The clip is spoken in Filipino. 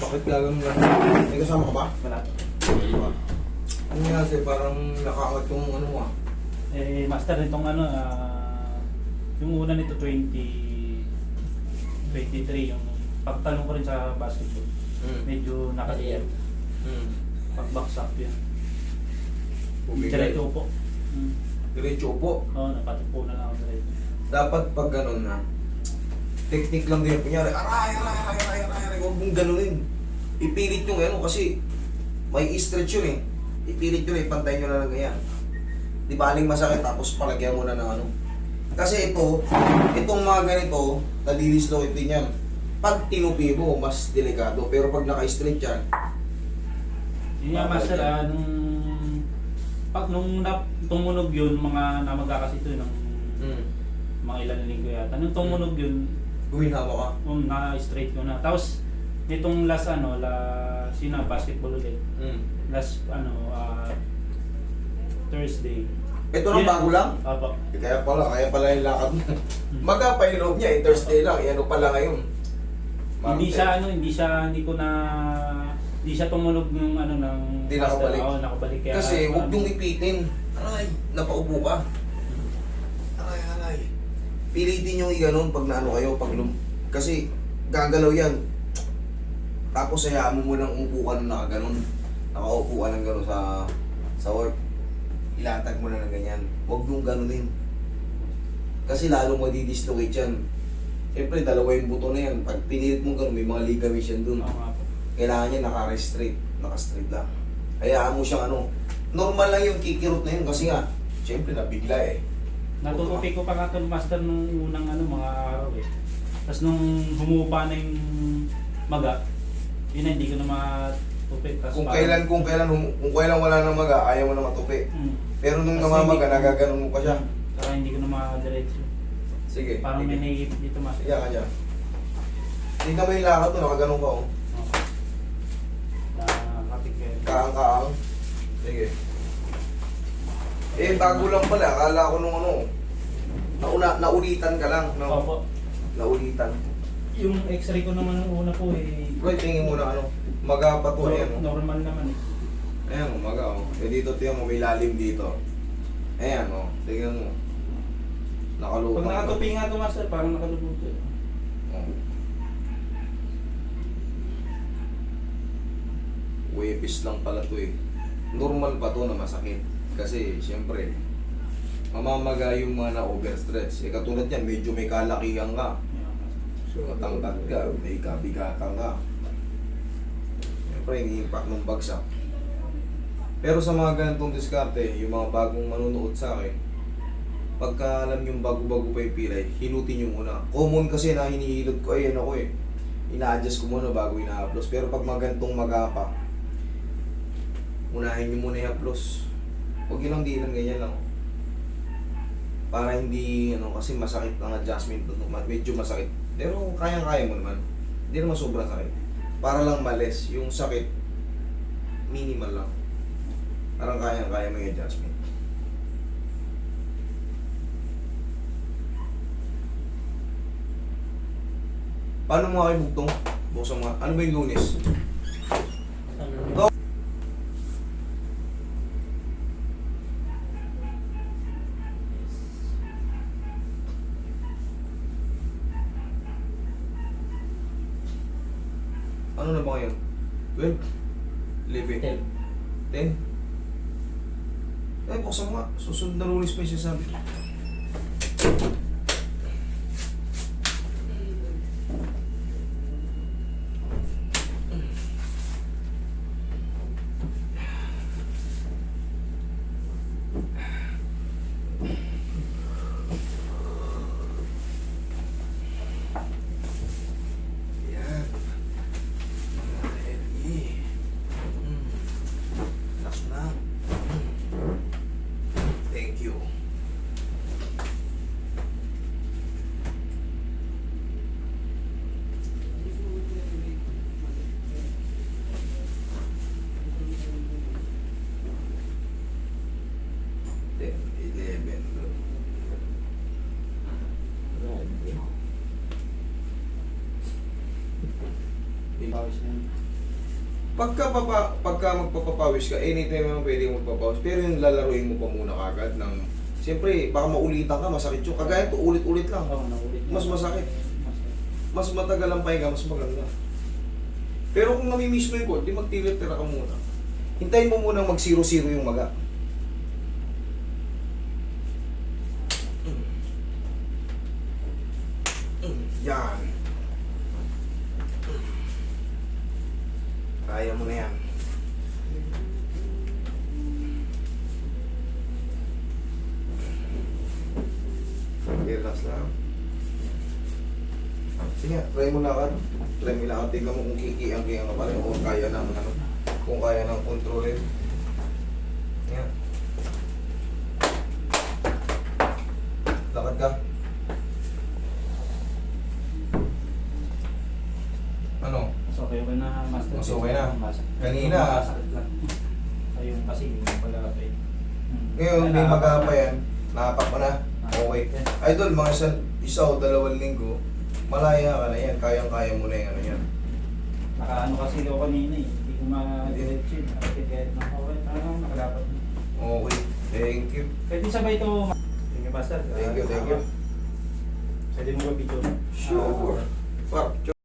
Bakit gagawin lang? May kasama ka ba? Wala. Ano nga kasi parang nakaangat yung ano mo ah. Eh, master nitong ano, ah, yung una nito 20, 23, yung pagtalong ko rin sa basketball. Hmm. Medyo nakaliyan. Up yan. Bumigay. Diretso po. Hmm. Diretso upo. Oo, napatupo na lang ako diretso. Dapat pag ganun na, technique lang din. Kunyari, aray, aray, Huwag mong ganunin. Ipilit yung ano kasi may stretch yun eh. Ipilit yun eh, pantay nyo na lang ganyan. Di baling masakit tapos palagyan mo na ng ano. Kasi ito, itong mga ganito, nadidislocate din yan. Pag tinupi mo, mas delikado. Pero pag naka-stretch yan, Yun nga master, ah, nung pag nung na, tumunog yun, mga namaga kasi ito ng hmm, mga ilan na linggo yata. Nung tumunog yun, guminhawa ka. um, na-straight ko na. Tapos, nitong last ano, la, sino, basketball ulit. Hmm. Last, ano, ah, Thursday. Ito lang Yeah. bago lang. Apo. Eh, Kaya pala, kaya pala yung lakad pa yung loob niya, eh, Thursday lang. Eh, ano pala ngayon? Hindi Martes. siya, ano, hindi siya, hindi ko na, hindi siya tumunog ng, ano, ng... Hindi nakabalik. Oo, nakabalik. Kaya, Kasi huwag parang- yung ipitin. Aray, napaupo ka. Aray, aray. Pilitin yung iganon pag naano kayo, pag lum... Kasi gagalaw yan. Tapos hayaan mo munang umupo ka nung nakaganon. Nakaupo ka ng gano'n sa, sa work. Ilatag mo na ng ganyan. Huwag yung ganonin. Kasi lalo mo didislocate yan. Siyempre, dalawa yung buto na yan. Pag pinilit mo gano'n, may mga ligaments yan dun kailangan niya naka-restrict, naka-straight lang. Hayaan mo siyang ano, normal lang yung kikirot na yun kasi nga, syempre nabigla eh. Natutupi ko pa nga ito, master, nung unang, ano, mga araw eh. Tapos nung humupa na yung maga, yun na, hindi ko na matupi. Tapos Kung parang- kailan, kung kailan, hum- kung kailan wala nang maga, ayaw mo na matupi. Hmm. Pero nung Kasi namamaga, hindi- nagaganon mo pa siya. Saka hindi ko na makadiretso. Sige, Parang may sige. naihip dito, master. Sige ka dyan. Tingnan mo yung lakad mo, nakaganon ka oh. Kayo. Kaang-kaang. Sige. Eh, bago lang pala, akala ko nung ano, nauna, naulitan ka lang, no? Opo. Naulitan. Yung x-ray ko naman nung una po eh. Bro, tingin mo na ano, maga pa to, ayan, oh. Normal naman eh. Ayan, umaga oh. Eh dito tiyan mo, may lalim dito. Ayan oh, tingnan mo. Nakalupang. Pag nakatupi nga ito, master, parang nakalubog eh. Oh. Webis lang pala to eh. Normal pa to na masakit. Kasi, siyempre, mamamaga yung mga na-overstretch. Eh katulad yan, medyo may kalakihan ka. Matangkad ka, may kabigatan ka. Siyempre, yung impact ng bagsak. Pero sa mga ganitong diskarte, yung mga bagong manunood sa akin, pagka alam yung bago-bago pa yung pilay, hilutin nyo muna. Common kasi na hinihilot ko, ay ano ko eh, ina-adjust ko muna bago ina-upload. Pero pag magantong magapa, unahin nyo muna i-upload. Huwag yun lang diinan, ganyan lang. Para hindi, ano, kasi masakit ang adjustment doon. Medyo masakit. Pero kayang-kaya mo naman. Hindi naman sobrang sakit. Para lang males. Yung sakit, minimal lang. Parang kayang-kaya mo yung adjustment. Paano mo kayo bugtong? Buksan mo. Ano ba yung lunes? Ano na ba ngayon? 12? 11? 10? Eh, buksan mo nga. Susunod na lunes pa yung sinasabi. Yan. Ready. Mm. Relax na. Mm. Thank you. Pawis na yun. Pagka, papa, pagka magpapapawis ka, anytime naman pwede kang magpapawis. Pero yung lalaruin mo pa muna kagad ng... Siyempre, baka maulitan ka, masakit yun. Kagaya to, ulit-ulit lang. Oo, naulit na. Mas masakit. Mas matagal ang pahinga, mas maganda. Pero kung namimiss mo yung court, di magtira-tira ka muna. Hintayin mo muna mag 0-0 yung maga. Yan. Kaya mo na yan. Relax lang. Sige, try mo lakad. Try mo lakad. Tignan mo kung kikiyang-kiyang ka pa rin o kaya ng ano, kung kaya ng kontrolin. Yan. Lakad ka. Ano? Mas okay okay na, master. Mas okay na? Kanina. Ayun kasi, hindi mo pala eh. Hmm. Ngayon, may magapa yan. Nakapak mo na. Okay. Idol, mga isa, isa o dalawang linggo, malaya ka na yan. Kayang-kaya mo na yung ano yan. Nakaano kasi ako kanina eh. Hindi ko ma-diretso yun. Nakakit kahit na okay. Parang nakalapat. Okay. Thank you. Pwede sabay ito. Thank you, master. Thank you, thank you. Pwede mo ba video? Sure. Fuck.